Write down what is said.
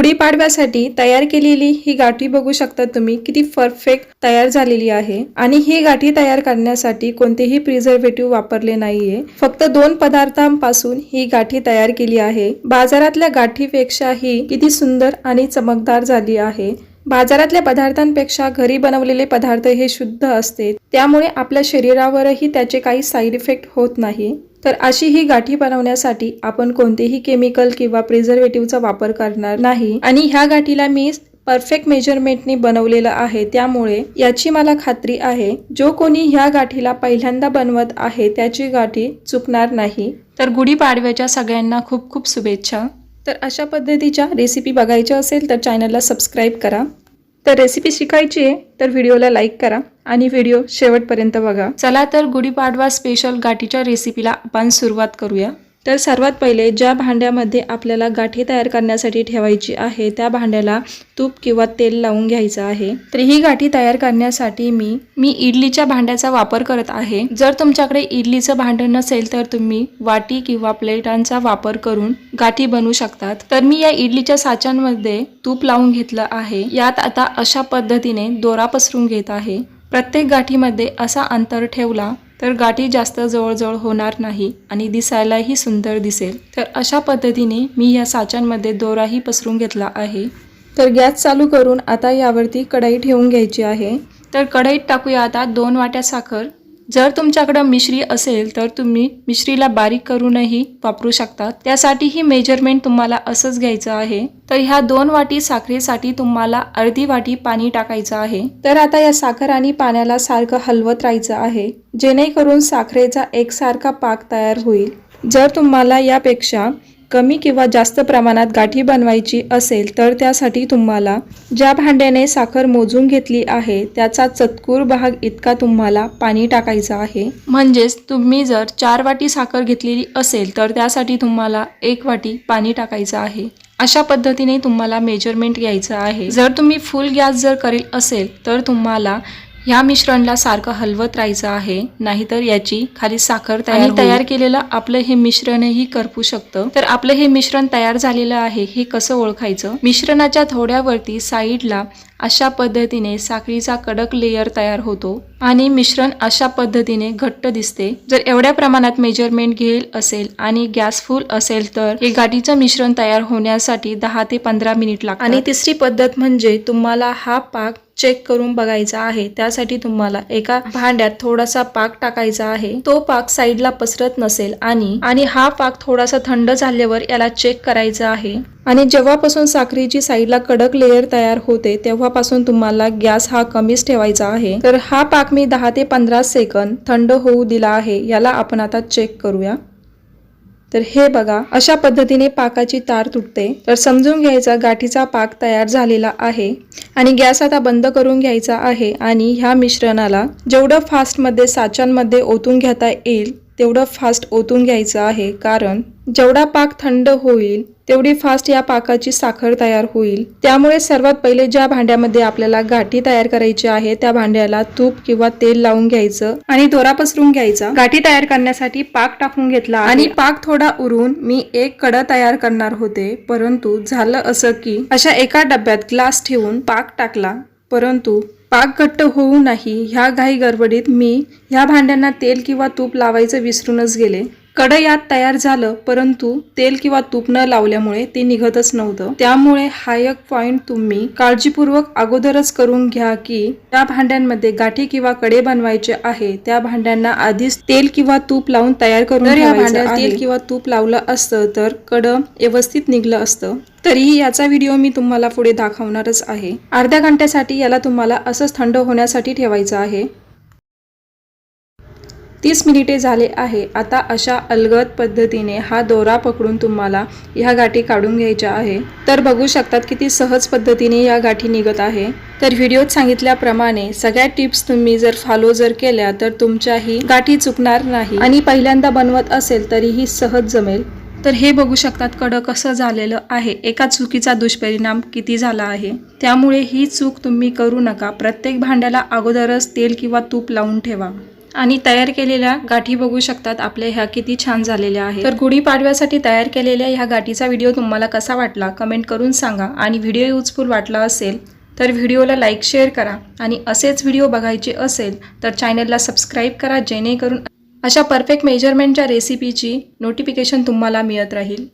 गुढीपाडव्यासाठी तयार केलेली ही गाठी बघू शकता तुम्ही. किती परफेक्ट तयार झालेली आहे. आणि ही गाठी तयार करण्यासाठी कोणतेही प्रिझर्वेटिव्ह वापरले नाहीये. फक्त दोन पदार्थांपासून ही गाठी तयार केली आहे. बाजारातल्या गाठीपेक्षा ही किती सुंदर आणि चमकदार झाली आहे. बाजारातल्या पदार्थांपेक्षा घरी बनवलेले पदार्थ हे शुद्ध असते. त्यामुळे आपल्या शरीरावरही त्याचे काही साईड इफेक्ट होत नाही. तर अशी ही गाठी बनवण्यासाठी आपण कोणतेही केमिकल किंवा प्रिझर्वेटिव्हचा वापर करणार नाही. आणि ह्या गाठीला मी परफेक्ट मेजरमेंटने बनवलेलं आहे. त्यामुळे याची मला खात्री आहे जो कोणी ह्या गाठीला पहिल्यांदा बनवत आहे त्याची गाठी चुकणार नाही. तर गुढीपाडव्याच्या सगळ्यांना खूप खूप शुभेच्छा. तर अशा पद्धतीच्या रेसिपी बघायच्या असेल तर चॅनलला सबस्क्राईब करा. तर रेसिपी शिकायची आहे तर व्हिडिओला लाईक करा आणि व्हिडिओ शेवटपर्यंत बघा. चला तर गुढीपाडवा स्पेशल गाठीच्या रेसिपीला आपण सुरुवात करूया. तर सर्वात पहिले ज्या भांड्यामध्ये आपल्याला गाठी तयार करण्यासाठी ठेवायची आहे त्या भांड्याला तूप किंवा तेल लावून घ्यायचं आहे. तर ही गाठी तयार करण्यासाठी मी मी इडलीच्या भांड्याचा वापर करत आहे. जर तुमच्याकडे इडलीचं भांडं नसेल तर तुम्ही वाटी किंवा प्लेटांचा वापर करून गाठी बनवू शकतात. तर मी या इडलीच्या साच्यांमध्ये तूप लावून घेतलं आहे. यात आता अशा पद्धतीने दोरा पसरून घेत आहे. प्रत्येक गाठीमध्ये असा अंतर ठेवला तर गाठी जास्त जवळजवळ होणार नाही आणि दिसायलाही सुंदर दिसेल. तर अशा पद्धतीने मी या साच्यांमध्ये दोराही पसरून घेतला आहे. तर गॅस चालू करून आता यावरती कढई ठेवून घ्यायची आहे. तर कढईत टाकूया आता दोन वाट्या साखर. जर तुमच्याकडं मिश्री असेल तर तुम्ही मिश्रीला बारीक करूनही वापरू शकता. त्यासाठी ही मेजरमेंट तुम्हाला असंच घ्यायचं आहे. तर ह्या दोन वाटी साखरेसाठी तुम्हाला अर्धी वाटी पाणी टाकायचं आहे. तर आता या साखर आणि पाण्याला सारखं हलवत राहायचं आहे. जेणेकरून साखरेचा एकसारखा पाक तयार होईल. जर तुम्हाला यापेक्षा कमी किंवा जास्त प्रमाणात गाठी बनवायची असेल तर त्यासाठी तुम्हाला ज्या भांड्याने साखर मोजून घेतली आहे त्याचा चतकूर भाग इतका तुम्हाला पाणी टाकायचं आहे. म्हणजेच तुम्ही जर चार वाटी साखर घेतलेली असेल तर त्यासाठी तुम्हाला एक वाटी पाणी टाकायचं आहे. अशा पद्धतीने तुम्हाला मेजरमेंट घ्यायचं आहे. जर तुम्ही फुल गॅस जर करेल असेल तर तुम्हाला ह्या मिश्रणला सारखं हलवत राहायचं आहे नाहीतर याची खाली साखर तयार तयार केलेलं आपलं हे मिश्रणही करपू शकतं. तर आपलं हे मिश्रण तयार झालेलं आहे हे कसं ओळखायचं? मिश्रणाच्या थोड्यावरती साईडला अशा पद्धतीने साखळीचा कडक लेयर तयार होतो आणि मिश्रण अशा पद्धतीने घट्ट दिसते. जर एवढ्या प्रमाणात मेजरमेंट घेईल असेल आणि गॅस फुल असेल तर हे गाठीचं मिश्रण तयार होण्यासाठी दहा ते पंधरा मिनिट लागतात. आणि तिसरी पद्धत म्हणजे तुम्हाला हा पाक चेक करून बघायचा आहे. त्यासाठी तुम्हाला एका भांड्यात थोडासा पाक टाकायचा आहे. तो पाक साईडला पसरत नसेल आणि आणि हा पाक थोडासा थंड झाल्यावर याला चेक करायचा आहे. आणि जेव्हापासून साखरेची साईडला कडक लेअर तयार होते तेव्हापासून तुम्हाला गॅस हा कमीच ठेवायचा आहे. तर हा पाक मी दहा ते पंधरा सेकंद थंड होऊ दिला आहे याला आपण आता चेक करूया. तर हे बघा अशा पद्धतीने पाकाची तार तुटते. तर समजून घ्यायचा गाठीचा पाक तयार झालेला आहे आणि गॅस आता बंद करून घ्यायचा आहे आणि ह्या मिश्रणाला जेवढं फास्टमध्ये साच्यांमध्ये ओतून घेता येईल तेवढं फास्ट ओतून घ्यायचं आहे. कारण जेवढा पाक थंड होईल तेवढी फास्ट या पाकाची साखर तयार होईल. त्यामुळे सर्वात पहिले ज्या भांड्यामध्ये आपल्याला गाठी तयार करायची आहे त्या भांड्याला तूप किंवा तेल लावून घ्यायचं आणि दोरा पसरून घ्यायचा. गाठी तयार करण्यासाठी पाक टाकून घेतला आणि पाक थोडा उरून मी एक कडा तयार करणार होते. परंतु झालं असं की अशा एका डब्यात ग्लास ठेवून पाक टाकला. परंतु पाक घट्ट होऊ नाही ह्या घाई गडबडीत मी ह्या भांड्यांना तेल किंवा तूप लावायचं विसरूनच गेले. कडं यात तयार झालं परंतु तेल किंवा तूप न लावल्यामुळे ते निघतच नव्हतं. त्यामुळे हा एक पॉइंट तुम्ही काळजीपूर्वक अगोदरच करून घ्या की त्या भांड्यांमध्ये गाठी किंवा कडे बनवायचे आहे त्या भांड्यांना आधीच तेल किंवा तूप लावून तयार करून या भांड्यात तेल किंवा तूप लावलं असतं तर कडं व्यवस्थित निघलं असतं. तरीही याचा व्हिडिओ मी तुम्हाला पुढे दाखवणारच आहे. अर्ध्या घंट्यासाठी याला तुम्हाला असंच थंड होण्यासाठी ठेवायचं आहे. तीस मिनिटे झाले आहे. आता अशा अलगद पद्धतीने हा दोरा पकडून तुम्हाला ह्या गाठी काढून घ्यायच्या आहे. तर बघू शकतात किती सहज पद्धतीने या गाठी निघत आहे. तर व्हिडिओत सांगितल्याप्रमाणे सगळ्या टिप्स तुम्ही जर फॉलो जर केल्या तर तुमच्याही गाठी चुकणार नाही. आणि पहिल्यांदा बनवत असेल तरीही सहज जमेल. तर हे बघू शकतात कडक कसं झालेलं आहे. एका चुकीचा दुष्परिणाम किती झाला आहे? त्यामुळे ही चूक तुम्ही करू नका. प्रत्येक भांड्याला अगोदरच तेल किंवा तूप लावून ठेवा. आणि तयार केलेल्या गाठी बघू शकतात आपल्या ह्या किती छान झालेल्या आहेत. तर गुढीपाडव्यासाठी तयार केलेल्या ह्या गाठीचा व्हिडिओ तुम्हाला कसा वाटला कमेंट करून सांगा. आणि व्हिडिओ युजफुल वाटला असेल तर व्हिडिओला लाईक शेअर करा. आणि असेच व्हिडिओ बघायचे असेल तर चॅनलला सबस्क्राईब करा जेणेकरून अशा परफेक्ट मेजरमेंटच्या रेसिपीची नोटिफिकेशन तुम्हाला मिळत राहील.